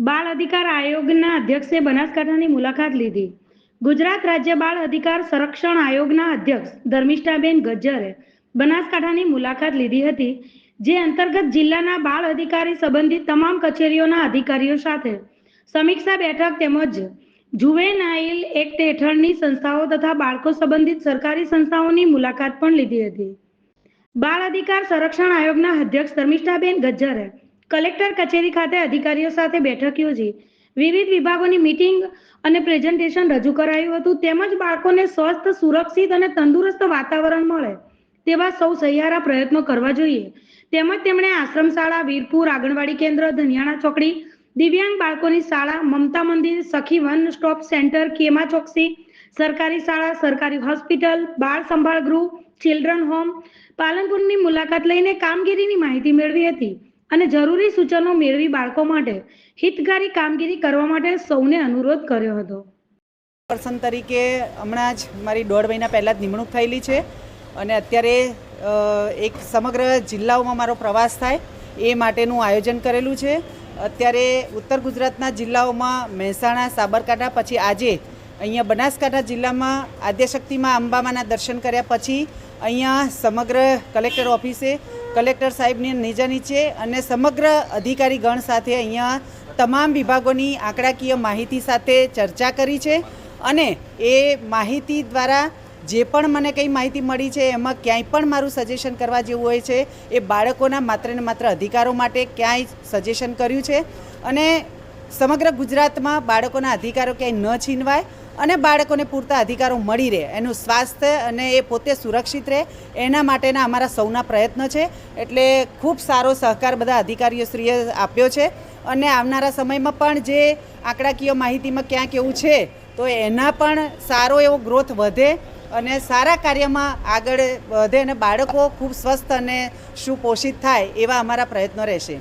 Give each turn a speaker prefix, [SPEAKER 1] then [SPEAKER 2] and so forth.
[SPEAKER 1] બાળ અધિકાર આયોગના અધ્યક્ષે બનાસકાંઠાની મુલાકાત લીધી. ગુજરાત રાજ્ય બાળ અધિકાર સંરક્ષણ આયોગના અધ્યક્ષ ધર્મિષ્ઠાબેન ગજ્જરે બનાસકાંઠાની મુલાકાત લીધી હતી, જે અંતર્ગત જિલ્લાના બાળ અધિકારી સંબંધિત તમામ કચેરીઓના અધિકારીઓ સાથે સમીક્ષા બેઠક તેમજ જુવેનાઇલ એક્ટ હેઠળની સંસ્થાઓ તથા બાળકો સંબંધિત સરકારી સંસ્થાઓની મુલાકાત પણ લીધી હતી. બાળ અધિકાર સંરક્ષણ આયોગના અધ્યક્ષ ધર્મિષ્ઠાબેન ગજ્જરે કલેક્ટર કચેરી ખાતે અધિકારીઓ સાથે બેઠક યોજી. વિવિધ વિભાગોની મીટિંગ અને પ્રેઝન્ટેશન રજૂ કરાયું હતું. તેમજ બાળકોને સ્વસ્થ, સુરક્ષિત અને તંદુરસ્ત વાતાવરણ મળે તેવા સૌ સહિયારા પ્રયત્નો કરવા જોઈએ. તેમજ તેમણે આશ્રમ શાળા વીરપુર, આંગણવાડી કેન્દ્ર ધનિયાણા ચોકડી, દિવ્યાંગ બાળકોની શાળા, Mamta Mandir, Sakhi one stop centre, કેમા Choksi, સરકારી શાળા, સરકારી હોસ્પિટલ, બાળ સંભાળ ગૃહ, ચિલ્ડ્રન હોમ, પાલનપુરની મુલાકાત લઈને કામગીરીની માહિતી મેળવી હતી. અને જરૂરી સૂચનો મેળવી બાળકો માટે હિતકારી કામગીરી કરવા માટે સૌને અનુરોધ કર્યો હતો.
[SPEAKER 2] પર્સન તરીકે હમણાં જ મારી દોઢ મહિના પહેલાં જ નિમણૂક થયેલી છે અને અત્યારે એક સમગ્ર જિલ્લાઓમાં મારો પ્રવાસ થાય એ માટેનું આયોજન કરેલું છે. અત્યારે ઉત્તર ગુજરાતના જિલ્લાઓમાં મહેસાણા, સાબરકાંઠા, પછી આજે અહીંયા બનાસકાંઠા જિલ્લામાં આદ્યશક્તિમાં અંબામાના દર્શન કર્યા પછી અહીંયા સમગ્ર કલેક્ટર ઓફિસે કલેક્ટર સાહેબની નીચે નીચે અને સમગ્ર અધિકારી ગણ સાથે અહીંયા તમામ વિભાગોની આંકડાકીય માહિતી સાથે ચર્ચા કરી છે અને એ માહિતી દ્વારા જે પણ મને કંઈ માહિતી મળી છે એમાં ક્યાંય પણ મારું સજેશન કરવા જેવું હોય છે, એ બાળકોના માત્ર ને માત્ર અધિકારો માટે ક્યાંય સજેશન કર્યું છે. અને સમગ્ર ગુજરાતમાં બાળકોના અધિકારો ક્યાંય ન છીનવાય અને બાળકોને પૂરતા અધિકારો મળી રહે. એનું સ્વાસ્થ્ય અને એ પોતે સુરક્ષિત રહે, એના માટેના અમારા સૌના પ્રયત્નો છે. એટલે ખૂબ સારો સહકાર બધા અધિકારીઓશ્રીએ આપ્યો છે. અને આવનારા સમયમાં પણ જે આંકડાકીય માહિતીમાં ક્યાંક એવું છે, તો એના પણ સારો એવો ગ્રોથ વધે અને સારા કાર્યમાં આગળ વધે અને બાળકો ખૂબ સ્વસ્થ અને સુપોષિત થાય એવા અમારા પ્રયત્નો રહેશે.